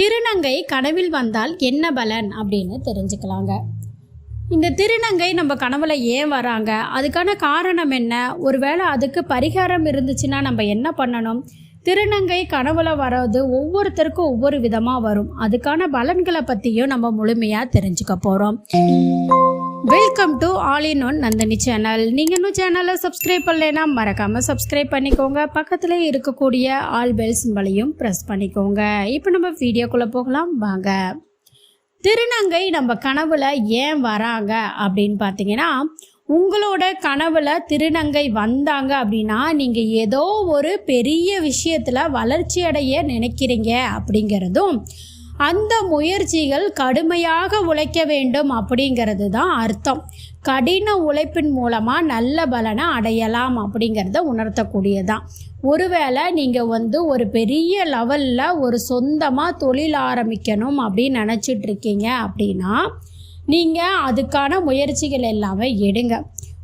திருநங்கை கனவில் வந்தால் என்ன பலன் அப்படின்னு தெரிஞ்சுக்கலாங்க. இந்த திருநங்கை நம்ம கனவுல ஏன் வராங்க? அதுக்கான காரணம் என்ன? ஒருவேளை அதுக்கு பரிகாரம் இருந்துச்சுன்னா நம்ம என்ன பண்ணணும்? திருநங்கை கனவுல வர்றது ஒவ்வொருத்தருக்கும் ஒவ்வொரு விதமாக வரும். அதுக்கான பலன்களை பற்றியும் நம்ம முழுமையாக தெரிஞ்சுக்க போகிறோம் welcome to all in one Nandini channel நீங்கள் இன்னும் சேனலை சப்ஸ்கிரைப் பண்ணலைன்னா மறக்காமல் சப்ஸ்கிரைப் பண்ணிக்கோங்க. பக்கத்தில் இருக்கக்கூடிய ஆல் பெல் சிம்பளையும் ப்ரெஸ் பண்ணிக்கோங்க. இப்போ நம்ம வீடியோக்குள்ளே போகலாம். வாங்க. திருநங்கை நம்ம கனவுல ஏன் வராங்க அப்படின்னு பார்த்தீங்கன்னா உங்களோட கனவுல திருநங்கை வந்தாங்க அப்படின்னா நீங்கள் ஏதோ ஒரு பெரிய விஷயத்தில் வளர்ச்சி அடைய நினைக்கிறீங்க அப்படிங்கிறதும் அந்த முயற்சிகள் கடுமையாக உழைக்க வேண்டும் அப்படிங்கிறது தான் அர்த்தம். கடின உழைப்பின் மூலமாக நல்ல பலனை அடையலாம் அப்படிங்கிறத உணர்த்தக்கூடியதான் ஒருவேளை நீங்கள் வந்து ஒரு பெரிய லெவலில் ஒரு சொந்தமாக தொழில் ஆரம்பிக்கணும் அப்படின்னு நினச்சிட்டு இருக்கீங்க அப்படின்னா நீங்கள் அதுக்கான முயற்சிகள் எல்லாமே எடுங்க.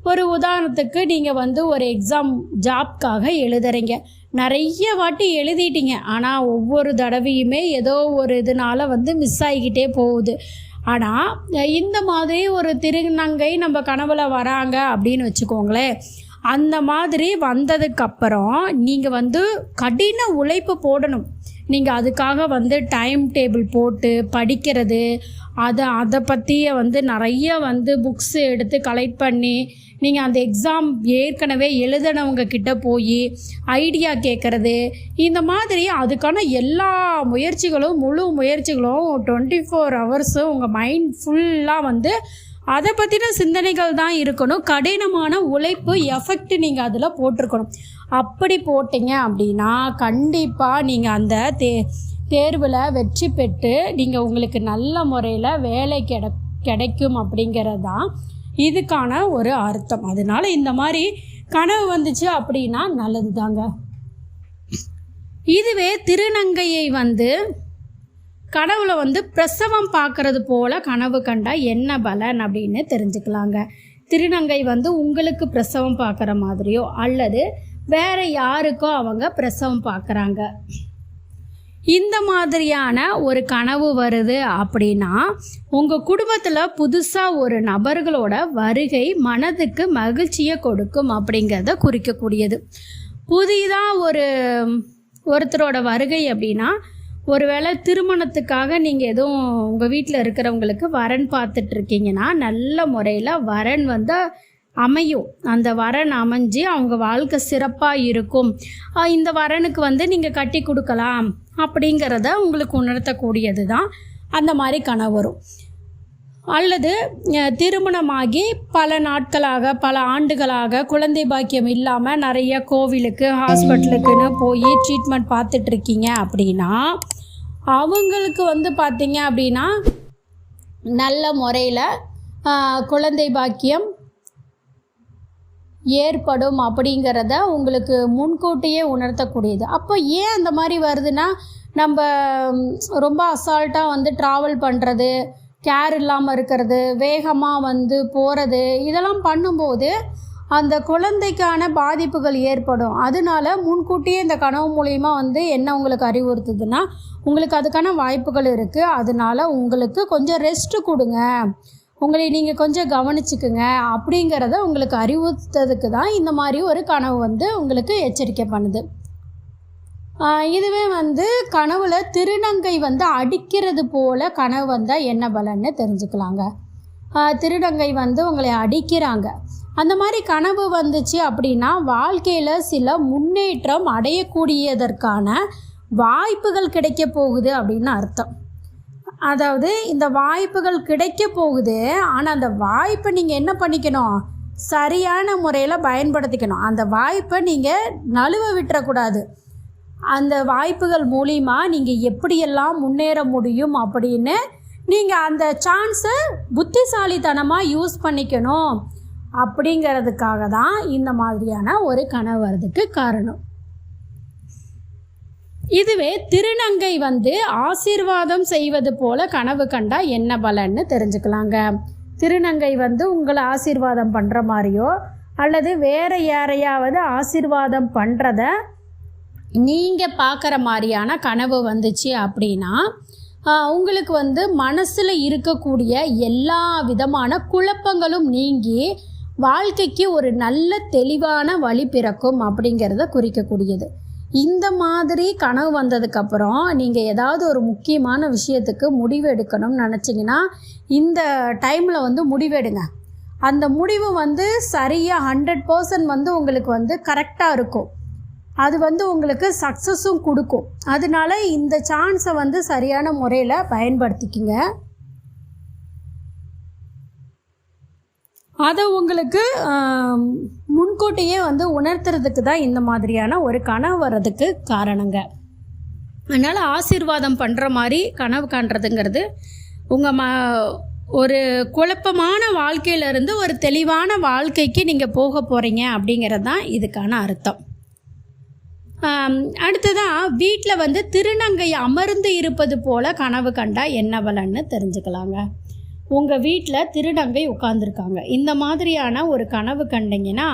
ஒரு உதாரணத்துக்கு நீங்கள் வந்து ஒரு எக்ஸாம் ஜாப்க்காக எழுதுறீங்க. நிறைய வாட்டி எழுதிட்டீங்க. ஆனால் ஒவ்வொரு தடவையுமே ஏதோ ஒரு இதனால வந்து மிஸ் ஆகிக்கிட்டே போகுது. ஆனால் இந்த மாதிரி ஒரு திருநங்கை நம்ம கனவுல வராங்க அப்படின்னு வச்சுக்கோங்களேன். அந்த மாதிரி வந்ததுக்கப்புறம் நீங்கள் வந்து கடின உழைப்பு போடணும். நீங்கள் அதுக்காக வந்து டைம் டேபிள் போட்டு படிக்கிறது அதை அதை பற்றியே வந்து நிறைய வந்து புக்ஸ் எடுத்து கலெக்ட் பண்ணி நீங்கள் அந்த எக்ஸாம் ஏற்கனவே எழுதினவங்க கிட்ட போய் ஐடியா கேட்குறது இந்த மாதிரி அதுக்கான எல்லா முயற்சிகளும் முழு முயற்சிகளும் டுவெண்ட்டி ஃபோர் ஹவர்ஸும் உங்கள் மைண்ட் ஃபுல்லாக வந்து அதை பற்றின சிந்தனைகள் தான் இருக்கணும். கடினமான உழைப்பு எஃபெக்ட் நீங்கள் அதில் போட்டிருக்கணும். அப்படி போட்டீங்க அப்படின்னா கண்டிப்பாக நீங்கள் அந்த தே தேர்வில் வெற்றி பெற்று நீங்கள் உங்களுக்கு நல்ல முறையில் வேலை கிட கிடைக்கும் அப்படிங்கிறது தான் இதுக்கான ஒரு அர்த்தம். அதனால இந்த மாதிரி கனவு வந்துச்சு அப்படின்னா நல்லது தாங்க இதுவே திருநங்கையை வந்து கனவுல வந்து பிரசவம் பார்க்கறது போல கனவு கண்டா என்ன பலன் அப்படின்னு தெரிஞ்சுக்கலாங்க. திருநங்கை வந்து உங்களுக்கு பிரசவம் பார்க்குற மாதிரியோ அல்லது வேற யாருக்கோ அவங்க பிரசவம் பார்க்குறாங்க. இந்த மாதிரியான ஒரு கனவு வருது அப்படின்னா உங்கள் குடும்பத்தில் புதுசாக ஒரு நபர்களோட வருகை மனதுக்கு மகிழ்ச்சியை கொடுக்கும் அப்படிங்கிறத குறிக்கக்கூடியது. புதிதாக ஒரு ஒருத்தரோட வருகை அப்படின்னா ஒருவேளை திருமணத்துக்காக நீங்கள் எதுவும் உங்கள் வீட்டில் இருக்கிறவங்களுக்கு வரன் பார்த்துட்ருக்கீங்கன்னா நல்ல முறையில் வரன் வந்து அமையும். அந்த வரன் அமைஞ்சு அவங்க வாழ்க்கை சிறப்பாக இருக்கும். இந்த வரனுக்கு வந்து நீங்கள் கட்டி கொடுக்கலாம். அப்படிங்கிறத உங்களுக்கு உணர்த்தக்கூடியது தான் அந்த மாதிரி கனவு வரும். அல்லது திருமணமாகி பல நாட்களாக பல ஆண்டுகளாக குழந்தை பாக்கியம் இல்லாமல் நிறைய கோவிலுக்கு ஹாஸ்பிட்டலுக்குன்னு போய் ட்ரீட்மெண்ட் பார்த்துட்டு இருக்கீங்க அப்படின்னா அவங்களுக்கு வந்து பார்த்தீங்க அப்படின்னா நல்ல முறையில் குழந்தை பாக்கியம் ஏற்படும் அப்படிங்கிறத உங்களுக்கு முன்கூட்டியே உணர்த்தக்கூடியது. அப்போ ஏன் அந்த மாதிரி வருதுன்னா நம்ம ரொம்ப அசால்ட்டாக வந்து ட்ராவல் பண்ணுறது கேர் இல்லாமல் இருக்கிறது வேகமாக வந்து போகிறது இதெல்லாம் பண்ணும்போது அந்த குழந்தைக்கான பாதிப்புகள் ஏற்படும். அதனால முன்கூட்டியே இந்த கனவு மூலியமாக வந்து என்ன உங்களுக்கு அறிவுறுத்துதுன்னா உங்களுக்கு அதுக்கான வாய்ப்புகள் இருக்குது அதனால உங்களுக்கு கொஞ்சம் ரெஸ்ட்டு கொடுங்க. உங்களை நீங்கள் கொஞ்சம் கவனிச்சுக்குங்க அப்படிங்கிறத உங்களுக்கு அறிவுறுத்ததுக்கு தான் இந்த மாதிரி ஒரு கனவு வந்து உங்களுக்கு எச்சரிக்கை பண்ணுது. இதுவே வந்து கனவுல திருநங்கை வந்து அடிக்கிறது போல கனவு வந்தால் என்ன பலன்னு தெரிஞ்சுக்கலாங்க. திருநங்கை வந்து உங்களை அடிக்கிறாங்க. அந்த மாதிரி கனவு வந்துச்சு அப்படின்னா வாழ்க்கையில் சில முன்னேற்றம் அடையக்கூடியதற்கான வாய்ப்புகள் கிடைக்க போகுது அப்படின்னு அர்த்தம். அதாவது இந்த வாய்ப்புகள் கிடைக்க போகுது ஆனால் அந்த வாய்ப்பை நீங்கள் என்ன பண்ணிக்கணும்? சரியான முறையில் பயன்படுத்திக்கணும். அந்த வாய்ப்பை நீங்கள் நழுவ விட்டுறக்கூடாது. அந்த வாய்ப்புகள் மூலிமா நீங்கள் எப்படியெல்லாம் முன்னேற முடியும் அப்படின்னு நீங்கள் அந்த சான்ஸை புத்திசாலித்தனமாக யூஸ் பண்ணிக்கணும். அப்படிங்கிறதுக்காக தான் இந்த மாதிரியான ஒரு கனவு வர்றதுக்கு காரணம். இதுவே திருநங்கை வந்து ஆசீர்வாதம் செய்வது போல கனவு கண்டா என்ன பலன்னு தெரிஞ்சுக்கலாங்க. திருநங்கை வந்து உங்களை ஆசீர்வாதம் பண்ணுற மாதிரியோ அல்லது வேற யாரையாவது ஆசீர்வாதம் பண்ணுறத நீங்கள் பார்க்குற மாதிரியான கனவு வந்துச்சு அப்படின்னா உங்களுக்கு வந்து மனசில் இருக்கக்கூடிய எல்லா விதமான குழப்பங்களும் நீங்கி வாழ்க்கைக்கு ஒரு நல்ல தெளிவான வழி பிறக்கும் அப்படிங்கிறத குறிக்கக்கூடியது. இந்த மாதிரி கனவு வந்ததுக்கப்புறம் நீங்கள் ஏதாவது ஒரு முக்கியமான விஷயத்துக்கு முடிவு எடுக்கணும்னு நினச்சிங்கன்னா இந்த டைமில் வந்து முடிவெடுங்க அந்த முடிவு வந்து சரியாக ஹண்ட்ரட் பர்சன்ட் வந்து உங்களுக்கு வந்து கரெக்டாக இருக்கும். அது வந்து உங்களுக்கு சக்ஸஸும் கொடுக்கும். அதனால இந்த சான்ஸை வந்து சரியான முறையில் பயன்படுத்திக்கிங்க. அதை உங்களுக்கு முன் முன்கூட்டியே வந்து உணர்த்துறதுக்கு தான் இந்த மாதிரியான ஒரு கனவு வர்றதுக்கு காரணங்க. அதனால் ஆசீர்வாதம் பண்ணுற மாதிரி கனவு காண்றதுங்கிறது உங்கள் ம ஒரு குழப்பமான வாழ்க்கையிலேருந்து ஒரு தெளிவான வாழ்க்கைக்கு நீங்கள் போக போகிறீங்க அப்படிங்கிறது தான் இதுக்கான அர்த்தம். அடுத்ததான் அடுத்ததாக வீட்டில் வந்து திருநங்கை அமர்ந்து இருப்பது போல கனவு கண்டா என்ன பலன்னு தெரிஞ்சுக்கலாங்க. உங்கள் வீட்டில் திருநங்கை உட்காந்துருக்காங்க இந்த மாதிரியான ஒரு கனவு கண்டிங்கன்னா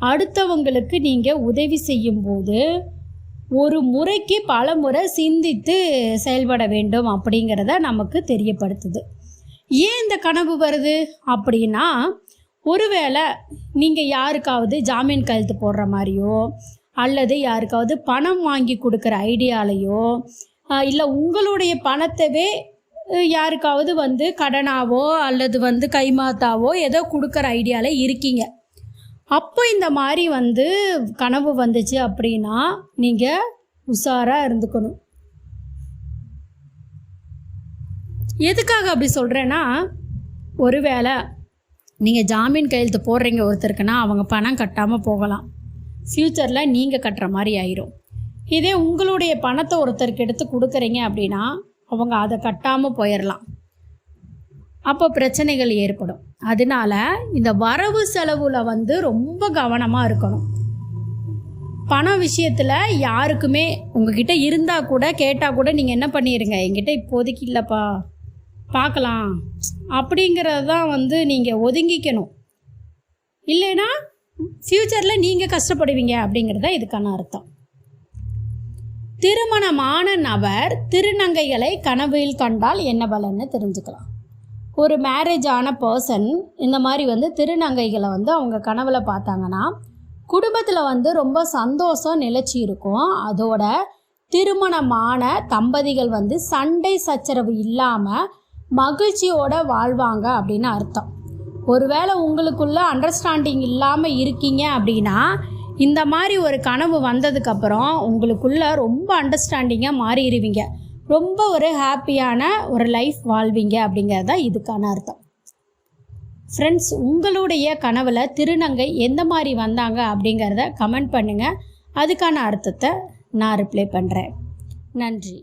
அடுத்தவங்களுக்கு நீங்கள் உதவி செய்யும்போது ஒரு முறைக்கு பல முறை சிந்தித்து செயல்பட வேண்டும் அப்படிங்கிறத நமக்கு தெரியப்படுத்துது. ஏன் இந்த கனவு வருது? அப்படின்னா ஒருவேளை நீங்கள் யாருக்காவது ஜாமீன் கழுத்து போடுற மாதிரியோ அல்லது யாருக்காவது பணம் வாங்கி கொடுக்குற ஐடியாலையோ இல்லை உங்களுடைய பணத்தவே யாருக்காவது வந்து கடனாவோ அல்லது வந்து கைமாத்தாவோ ஏதோ கொடுக்குற ஐடியாவில் இருக்கீங்க. அப்போ இந்த மாதிரி வந்து கனவு வந்துச்சு அப்படின்னா நீங்கள் உஷாராக இருந்துக்கணும். எதுக்காக அப்படி சொல்கிறேன்னா ஒருவேளை நீங்கள் ஜாமீன் கையெழுத்து போடுறீங்க ஒருத்தருக்குன்னா அவங்க பணம் கட்டாமல் போகலாம். ஃப்யூச்சரில் நீங்கள் கட்டுற மாதிரி ஆயிரும். இதே உங்களுடைய பணத்தை ஒருத்தருக்கு எடுத்து கொடுக்குறீங்க அப்படின்னா அவங்க அதை கட்டாமல் போயிடலாம் அப்போ பிரச்சனைகள் ஏற்படும். அதனால இந்த வரவு செலவில் வந்து ரொம்ப கவனமாக இருக்கணும். பண விஷயத்தில் யாருக்குமே உங்ககிட்ட இருந்தால் கூட கேட்டால் கூட நீங்கள் என்ன பண்ணிடுங்க என்கிட்ட இப்போதைக்கு இல்லைப்பா. பார்க்கலாம் அப்படிங்கிறது தான் வந்து நீங்கள் ஒதுங்கிக்கணும். இல்லைன்னா ஃப்யூச்சரில் நீங்கள் கஷ்டப்படுவீங்க அப்படிங்கிறது இதுக்கான அர்த்தம். திருமணமான நபர் திருநங்கைகளை கனவில் கண்டால் என்ன பலன்னு தெரிஞ்சுக்கலாம். ஒரு மேரேஜ் ஆன பர்சன் இந்த மாதிரி வந்து திருநங்கைகளை வந்து அவங்க கனவுல பார்த்தாங்கன்னா குடும்பத்தில் வந்து ரொம்ப சந்தோஷம் நிலைச்சி இருக்கும். அதோட திருமணமான தம்பதிகள் வந்து சண்டை சச்சரவு இல்லாமல் மகிழ்ச்சியோட வாழ்வாங்க அப்படின்னு அர்த்தம். ஒருவேளை உங்களுக்குள்ள அண்டர்ஸ்டாண்டிங் இல்லாமல் இருக்கீங்க அப்படின்னா இந்த மாதிரி ஒரு கனவு வந்ததுக்கப்புறம் உங்களுக்குள்ள ரொம்ப அண்டர்ஸ்டாண்டிங்காக மாறிடுவீங்க. ரொம்ப ஒரு ஹாப்பியான ஒரு லைஃப் வாழ்வீங்க அப்படிங்கிறது தான் இதுக்கான அர்த்தம். ஃப்ரெண்ட்ஸ் உங்களுடைய கனவில் திருநங்கை எந்த மாதிரி வந்தாங்க அப்படிங்கிறத கமெண்ட் பண்ணுங்கள் அதுக்கான அர்த்தத்தை நான் ரிப்ளை பண்ணுறேன் நன்றி.